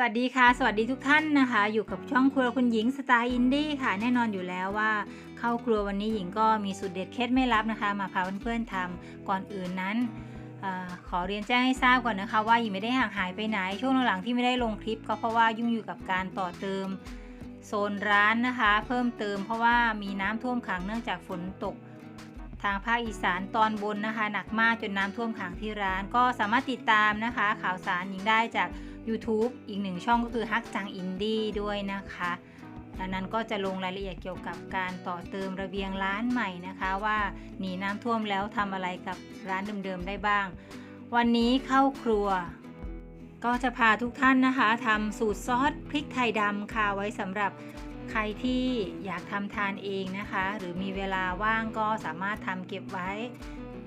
สวัสดีค่ะ สวัสดีทุกท่านนะคะ อยู่กับช่องครัวคุณหญิงสไตล์อินดี้ค่ะ แน่นอนอยู่แล้วว่า เข้าครัววันนี้หญิงก็มีสูตรเด็ดเคล็ดไม่ลับนะคะ มาพาเพื่อนๆทำก่อนอื่นนั้นอขอเรียนแจ้งให้ทราบก่อนนะคะว่าหญิงไม่ได้ห่างหายไปไหน ช่วงหลังๆที่ไม่ได้ลงคลิป ก็เพราะว่ายุ่งอยู่กับการต่อเติมโซนร้านนะคะ เพิ่มเติมเพราะว่ามีน้ำท่วมขังเนื่องจากฝนตกทางภาคอีสานตอนบนนะคะ หนักมากจนน้ำท่วมขังที่ร้าน ก็สามารถติดตามนะคะ ข่าวสารหญิงได้จาก YouTube อีกหนึ่งช่องก็คือฮักจังอินดี้ด้วยนะคะดังนั้นก็จะลงรายละเอียดเกี่ยวกับการต่อเติมระเบียงร้านใหม่นะคะ ว่าหนีน้ำท่วมแล้วทำอะไรกับร้านเดิมๆได้บ้าง วันนี้เข้าครัว ก็จะพาทุกท่านนะคะทำสูตรซอสพริกไทยดำค่ะไว้สำหรับใครที่อยากทำทานเองนะคะ หรือมีเวลาว่างก็สามารถทำเก็บไว้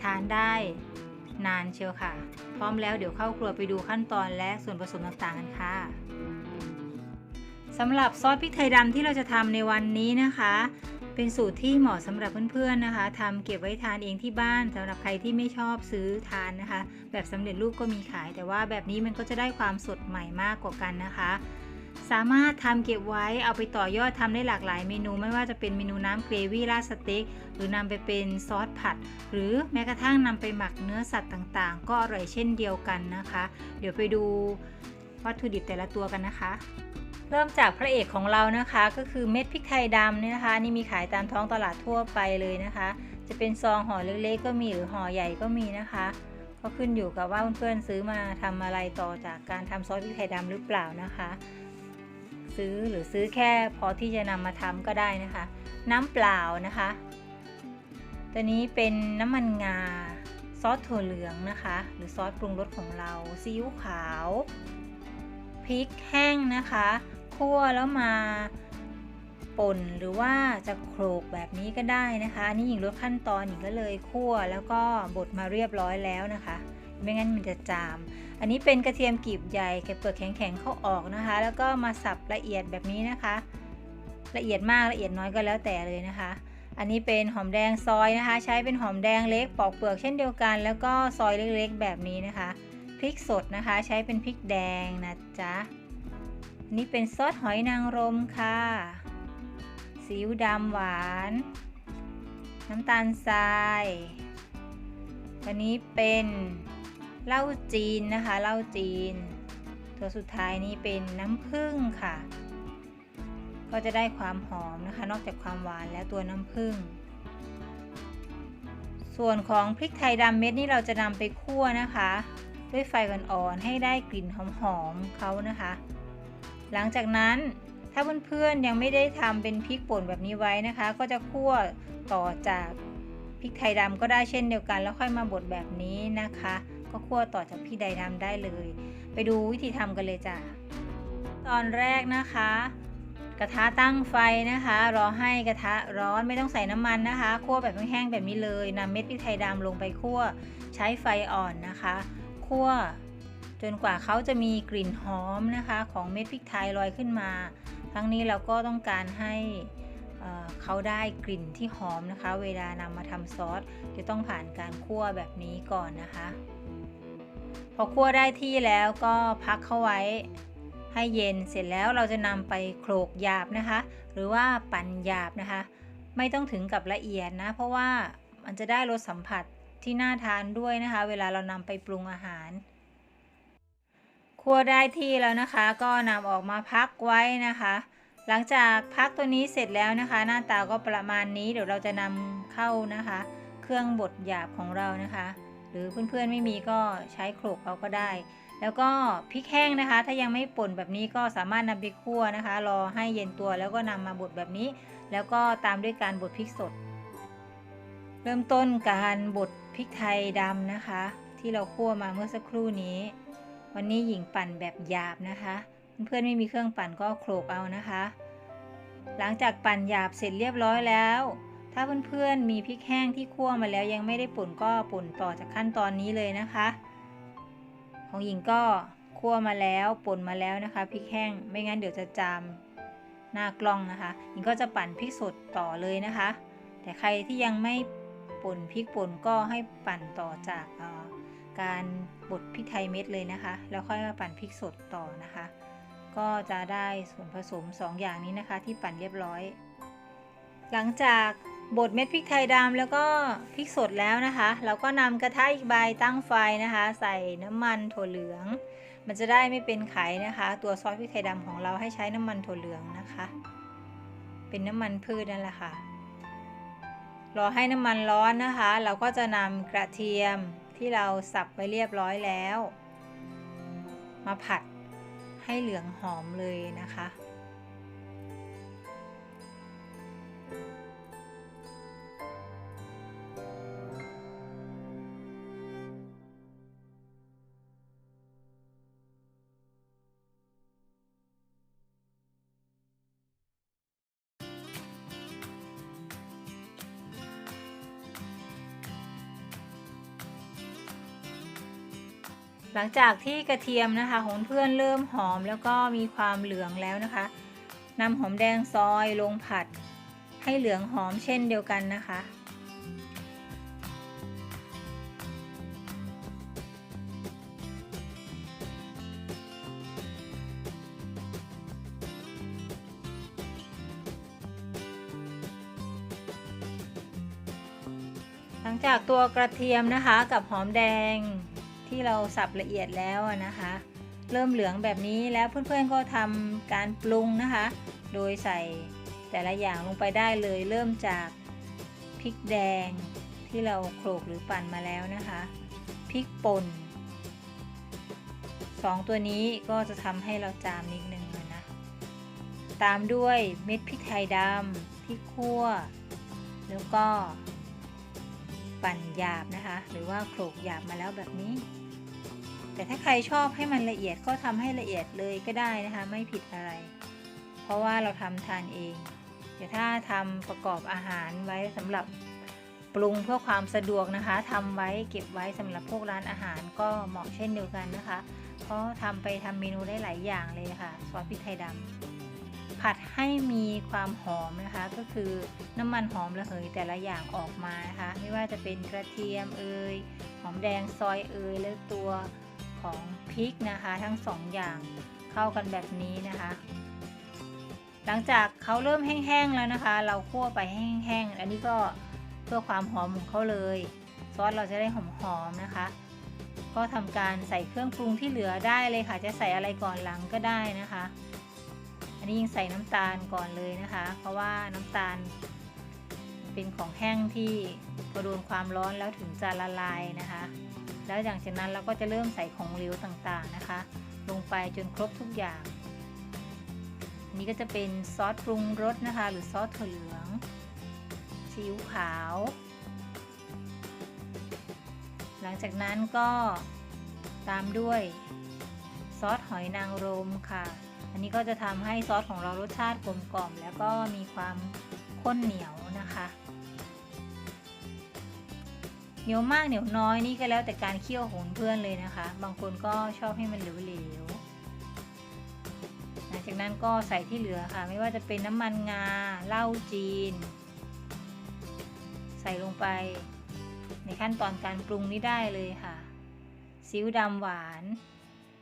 ทานได้ นานเชียวค่ะ พร้อมแล้วเดี๋ยวเข้าครัวไปดูขั้นตอนและส่วนผสมต่างๆกันค่ะสำหรับซอสพริกไทยดำที่เราจะทำในวันนี้นะคะ เป็นสูตรที่เหมาะสำหรับเพื่อนๆนะคะทำเก็บไว้ทานเองที่บ้านสำหรับใครที่ไม่ชอบซื้อทานนะคะ แบบสำเร็จรูปก็มีขาย แต่ว่าแบบนี้มันก็จะได้ความสดใหม่มากกว่ากันนะคะ สามารถทำเก็บไว้เอาไปต่อยอดทำได้หลากหลายเมนู ไม่ว่าจะเป็นเมนูน้ำเกรวี่ราดสเต็กหรือนำไปเป็นซอสผัด หรือแม้กระทั่งนำไปหมักเนื้อสัตว์ต่างๆ ก็อร่อยเช่นเดียวกันนะคะ เดี๋ยวไปดูวัตถุดิบแต่ละตัวกันนะคะ เริ่มจากพระเอกของเรานะคะ ก็คือเม็ดพริกไทยดำเนี่ยนะคะนี่มีขายตามท้องตลาดทั่วไปเลยนะคะ จะเป็นซองห่อเล็กๆ ก็มีหรือห่อใหญ่ก็มีนะคะก็ขึ้นอยู่กับว่าเพื่อนๆซื้อมาทำอะไรต่อจากการทำซอสพริกไทยดำหรือเปล่านะคะ ซื้อหรือซื้อแค่พอที่จะนำมาทำก็ได้นะคะ น้ำเปล่านะคะ ตัวนี้เป็นน้ำมันงาซอสถั่วเหลืองนะคะ หรือซอสปรุงรสของเราซีอิ๊วขาวพริกแห้งนะคะคั่วแล้วมาป่นหรือว่าจะโขลกแบบนี้ก็ได้นะคะนนี้หญิงลดขั้นตอนหญิงก็เลยคั่วแล้วก็บดมาเรียบร้อยแล้วนะคะ ไม่งั้นมันจะจาม อันนี้เป็นกระเทียมกลีบใหญ่แกะเปลือกแข็งๆเข้าออกนะคะ แล้วก็มาสับละเอียดแบบนี้นะคะ ละเอียดมากละเอียดน้อยก็แล้วแต่เลยนะคะ อันนี้เป็นหอมแดงซอยนะคะ ใช้เป็นหอมแดงเล็กปอกเปลือกเช่นเดียวกัน แล้วก็ซอยเล็กๆ แบบนี้นะคะพริกสดนะคะ ใช้เป็นพริกแดงนะจ๊ะนี่เป็นซอสหอยนางรมค่ะซีอิ๊วดำหวาน น้ำตาลทราย อันนี้เป็น เหล้าจีนนะคะเหล้าจีน ตัวสุดท้ายนี้เป็นน้ำผึ้งค่ะ ก็จะได้ความหอมนะคะ นอกจากความหวานแล้วตัวน้ำผึ้งส่วนของพริกไทยดำเม็ดนี่เราจะนำไปคั่วนะคะ ด้วยไฟอ่อนๆให้ได้กลิ่นหอมๆเขานะคะ หลังจากนั้นถ้าเพื่อนๆยังไม่ได้ทำเป็นพริกป่นแบบนี้ไว้นะคะ ก็จะคั่วต่อจากพริกไทยดำก็ได้เช่นเดียวกัน แล้วค่อยมาบดแบบนี้นะคะ ก็คั่วต่อจากพริกไทยดำได้เลย ไปดูวิธีทำกันเลยจ้ะตอนแรกนะคะ กระทะตั้งไฟนะคะ รอให้กระทะร้อนไม่ต้องใส่น้ำมันนะคะคั่วแบบแห้งๆแบบนี้เลยนำเม็ดพริกไทยดำลงไปคั่วใช้ไฟอ่อนนะคะคั่วจนกว่าเขาจะมีกลิ่นหอมนะคะของเม็ดพริกไทยลอยขึ้นมา ทั้งนี้เราก็ต้องการให้เขาได้กลิ่นที่หอมนะคะ เวลานำมาทำซอสจะต้องผ่านการคั่วแบบนี้ก่อนนะคะ อคั่วได้ที่แล้วก็พักเข้าไว้ให้เย็นเสร็จแล้วเราจะนำไปโขลกหยาบนะคะ หรือว่าปั่นหยาบนะคะ ไม่ต้องถึงกับละเอียดนะ เพราะว่ามันจะได้รสสัมผัสที่น่าทานด้วยนะคะ เวลาเรานำไปปรุงอาหารคั่วได้ที่แล้วนะคะ ก็นำออกมาพักไว้นะคะ หลังจากพักตัวนี้เสร็จแล้วนะคะ หน้าตาก็ประมาณนี้เดี๋ยวเราจะนำเข้านะคะ เครื่องบดหยาบของเรานะคะ หรือเพื่อนๆไม่มีก็ใช้โขลกเอาก็ได้ แล้วก็พริกแห้งนะคะ ถ้ายังไม่ป่นแบบนี้ก็สามารถนำไปคั่วนะคะ รอให้เย็นตัวแล้วก็นำมาบดแบบนี้ แล้วก็ตามด้วยการบดพริกสด เริ่มต้นการบดพริกไทยดำนะคะ ที่เราคั่วมาเมื่อสักครู่นี้ วันนี้หญิงปั่นแบบหยาบนะคะ เพื่อนๆไม่มีเครื่องปั่นก็โขลกเอานะคะ หลังจากปั่นหยาบเสร็จเรียบร้อยแล้ว ถ้าเพื่อนๆมีพริกแห้งที่คั่วมาแล้วยังไม่ได้ป่นก็ป่นต่อจากขั้นตอนนี้เลยนะคะ ของหญิงก็คั่วมาแล้วป่นมาแล้วนะคะพริกแห้งไม่งั้นเดี๋ยวจะจามหน้ากล้องนะคะหญิงก็จะปั่นพริกสดต่อเลยนะคะ แต่ใครที่ยังไม่ป่นพริกป่นก็ให้ปั่นต่อจากการบดพริกไทยเม็ดเลยนะคะ แล้วค่อยมาปั่นพริกสดต่อนะคะ ก็จะได้ส่วนผสม 2 อย่างนี้นะคะ ที่ปั่นเรียบร้อย หลังจาก บดเม็ดพริกไทยดำแล้วก็พริกสดแล้วนะคะ เราก็นำกระทะอีกใบตั้งไฟนะคะ ใส่น้ำมันถั่วเหลือง มันจะได้ไม่เป็นไข่นะคะ ตัวซอสพริกไทยดำของเราให้ใช้น้ำมันถั่วเหลืองนะคะ เป็นน้ำมันพืชนั่นแหละค่ะรอให้น้ำมันร้อนนะคะ เราก็จะนำกระเทียมที่เราสับไว้เรียบร้อยแล้ว มาผัดให้เหลืองหอมเลยนะคะ หลังจากที่กระเทียมนะคะของเพื่อนเริ่มหอมแล้วก็มีความเหลืองแล้วนะคะนำหอมแดงซอยลงผัด ให้เหลืองหอมเช่นเดียวกันนะคะ หลังจากตัวกระเทียมนะคะกับหอมแดง ที่เราสับละเอียดแล้วนะคะ เริ่มเหลืองแบบนี้แล้วเพื่อนๆก็ทำการปรุงนะคะ โดยใส่แต่ละอย่างลงไปได้เลย เริ่มจากพริกแดงที่เราโขลกหรือปั่นมาแล้วนะคะพริกป่นสองตัวนี้ก็จะทำให้เราจามนิดนึงนะ ตามด้วยเม็ดพริกไทยดำพริกขั่ว แล้วก็ปั่นหยาบนะคะ หรือว่าโขลกหยาบมาแล้วแบบนี้ แต่ถ้าใครชอบให้มันละเอียดก็ทำให้ละเอียดเลยก็ได้นะคะ ไม่ผิดอะไร เพราะว่าเราทำทานเอง แต่ถ้าทำประกอบอาหารไว้สำหรับปรุงเพื่อความสะดวกนะคะทำไว้เก็บไว้สำหรับพวกร้านอาหารก็เหมาะเช่นเดียวกันนะคะ เพราะทำไปทำเมนูได้หลายอย่างเลยค่ะซอสพริกไทยดำผัดให้มีความหอมนะคะ ก็คือน้ำมันหอมระเหยแต่ละอย่างออกมานะคะ ไม่ว่าจะเป็นกระเทียมเอยหอมแดงซอยเอยแล้วตัว ของพริกนะคะ ทั้งสองอย่างเข้ากันแบบนี้นะคะ หลังจากเขาเริ่มแห้งๆแล้วนะคะ เราคั่วไปแห้งๆอันนี้ก็เพื่อความหอมของเขาเลย ซอสเราจะได้หอมๆนะคะ ก็ทำการใส่เครื่องปรุงที่เหลือได้เลยค่ะ จะใส่อะไรก่อนหลังก็ได้นะคะ อันนี้ยังใส่น้ำตาลก่อนเลยนะคะ เพราะว่าน้ำตาลเป็นของแห้งที่พอโดนความร้อนแล้วถึงจะละลายนะคะ แล้วหลังจากนั้นเราก็จะเริ่มใส่ของเหลวต่างๆนะคะ ลงไปจนครบทุกอย่างนนี้ก็จะเป็นซอสปรุงรสนะคะ หรือซอสถั่วเหลืองซีอิ๊วขาว หลังจากนั้นก็ตามด้วยซอสหอยนางรมค่ะ อันนี้ก็จะทำให้ซอสของเรารสชาติกลมกล่อม แล้วก็มีความข้นเหนียวนะคะ เหนียวมากเหนียวน้อยนี่ก็แล้วแต่การเคี่ยวของเพื่อนเลยนะคะ บางคนก็ชอบให้มันเหลวๆหลังจากนั้นก็ใส่ที่เหลือค่ะ ไม่ว่าจะเป็นน้ำมันงาเหล้าจีน ใส่ลงไป ในขั้นตอนการปรุงนี้ได้เลยค่ะซีอิ๊วดำหวาน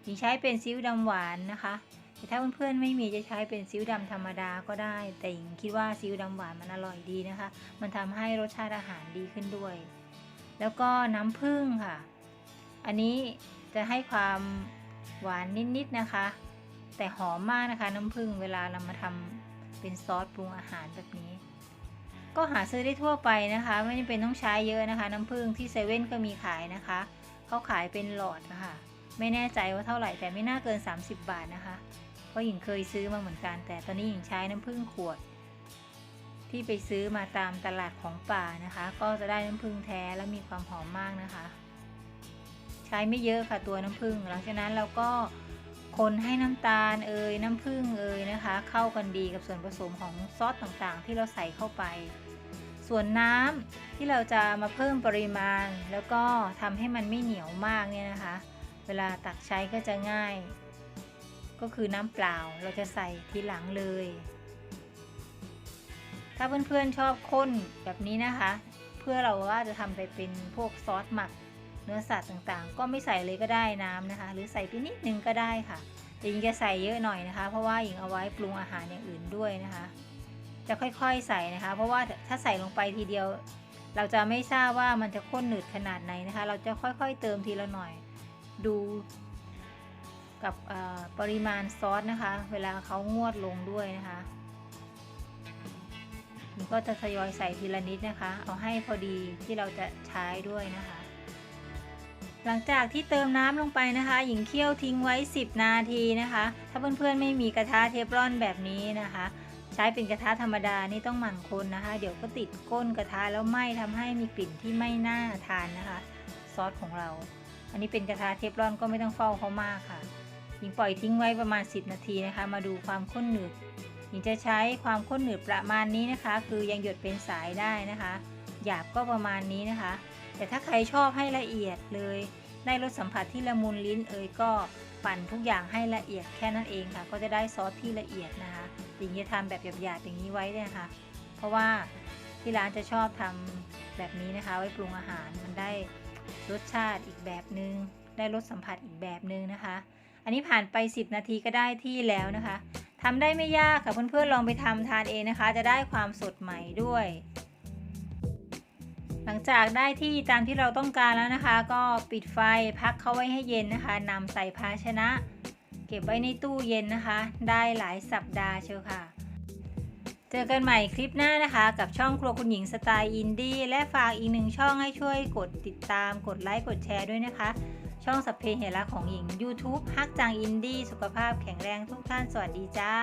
หญิงใช้เป็นซีอิ๊วดำหวานนะคะแต่ถ้าเพื่อนๆไม่มีจะใช้เป็นซีอิ๊วดำธรรมดาก็ได้ แต่หญิงคิดว่าซีอิ๊วดำหวานมันอร่อยดีนะคะ มันทำให้รสชาติอาหารดีขึ้นด้วย แล้วก็น้ำผึ้งค่ะ อันนี้จะให้ความหวานนิดๆนะคะ แต่หอมมากนะคะ น้ำผึ้งเวลาเรามาทำเป็นซอสปรุงอาหารแบบนี้ ก็หาซื้อได้ทั่วไปนะคะ ไม่จำเป็นต้องใช้เยอะนะคะ น้ำผึ้งที่เซเว่นก็มีขายนะคะเขาขายเป็นหลอดนะคะไม่แน่ใจว่าเท่าไหร่แต่ไม่น่าเกิน 30 บาทนะคะเพราะหญิงเคยซื้อมาเหมือนกัน แต่ตอนนี้หญิงใช้น้ำผึ้งขวด ที่ไปซื้อมาตามตลาดของป่านะคะ ก็จะได้น้ำผึ้งแท้และมีความหอมมากนะคะ ใช้ไม่เยอะค่ะตัวน้ำผึ้งหลังจากนั้นเราก็คนให้น้ำตาลเอ่ยน้ำผึ้งเอ่ยนะคะ เข้ากันดีกับส่วนผสมของซอสต่างๆ ที่เราใส่เข้าไป ส่วนน้ำที่เราจะมาเพิ่มปริมาณ แล้วก็ทำให้มันไม่เหนียวมากเนี่ยนะคะ เวลาตักใช้ก็จะง่าย ก็คือน้ำเปล่าเราจะใส่ทีหลังเลย ถ้าเพื่อนๆชอบข้นแบบนี้นะคะ เพื่อเราว่าจะทำไปเป็นพวกซอสหมักเนื้อสัตว์ต่างๆ ก็ไม่ใส่เลยก็ได้น้ำนะคะ หรือใส่ไปนิดนึงก็ได้ค่ะแต่หญิงจะใส่เยอะหน่อยนะคะ เพราะว่าหญิงเอาไว้ปรุงอาหารอย่างอื่นด้วยนะคะ จะค่อยๆใส่นะคะ เพราะว่าถ้าใส่ลงไปทีเดียว เราจะไม่ทราบว่ามันจะข้นหนืดขนาดไหนนะคะ เราจะค่อยๆเติมทีละหน่อย ดูกับปริมาณซอสนะคะ เวลาเขางวดลงด้วยนะคะ ก็จะทยอยใส่ทีละนิดนะคะ เอาให้พอดีที่เราจะใช้ด้วยนะคะ หลังจากที่เติมน้ำลงไปนะคะ หญิงเคี่ยวทิ้งไว้ 10 นาทีนะคะ ถ้าเพื่อนๆไม่มีกระทะเทฟลอนแบบนี้นะคะ ใช้เป็นกระทะธรรมดานี่ต้องหมั่นคนนะคะ เดี๋ยวก็ติดก้นกระทะแล้วไหม้ทำให้มีกลิ่นที่ไม่น่าทานนะคะ ซอสของเรา อันนี้เป็นกระทะเทฟลอนก็ไม่ต้องเฝ้าเขามากค่ะหญิงปล่อยทิ้งไว้ประมาณ 10 นาทีนะคะ มาดูความข้นหนืด หญิงจะใช้ความข้นหนืดประมาณนี้นะคะ คือยังหยดเป็นสายได้นะคะ หยาบก็ประมาณนี้นะคะ แต่ถ้าใครชอบให้ละเอียดเลยได้รสสัมผัสที่ละมุนลิ้นเอ่ยก็ปั่นทุกอย่างให้ละเอียดแค่นั้นเองค่ะ ก็จะได้ซอสที่ละเอียดนะคะหญิงจะทำแบบหยาบๆอย่างนี้ไว้เนี่ยนะคะเพราะว่าที่ร้านจะชอบทำแบบนี้นะคะ ไว้ปรุงอาหารมันได้รสชาติอีกแบบนึง ได้รสสัมผัสอีกแบบนึงนะคะ อันนี้ผ่านไป 10 นาทีก็ได้ที่แล้วนะคะ ทำได้ไม่ยากค่ะเพื่อนๆลองไปทำทานเองนะคะ จะได้ความสดใหม่ด้วย หลังจากได้ที่ตามที่เราต้องการแล้วนะคะ ก็ปิดไฟพักเขาไว้ให้เย็นนะคะนำใส่ภาชนะ เก็บไว้ในตู้เย็นนะคะ ได้หลายสัปดาห์เชียวค่ะ เจอกันใหม่คลิปหน้านะคะ กับช่องครัวคุณหญิงสไตล์อินดี้และฝากอีกหนึ่งช่องให้ช่วยกดติดตามกดไลค์กดแชร์ด้วยนะคะ ช่องสัพเพเหระของหญิง YouTube ฮักจังอินดี้สุขภาพแข็งแรงทุกท่านสวัสดีจ้า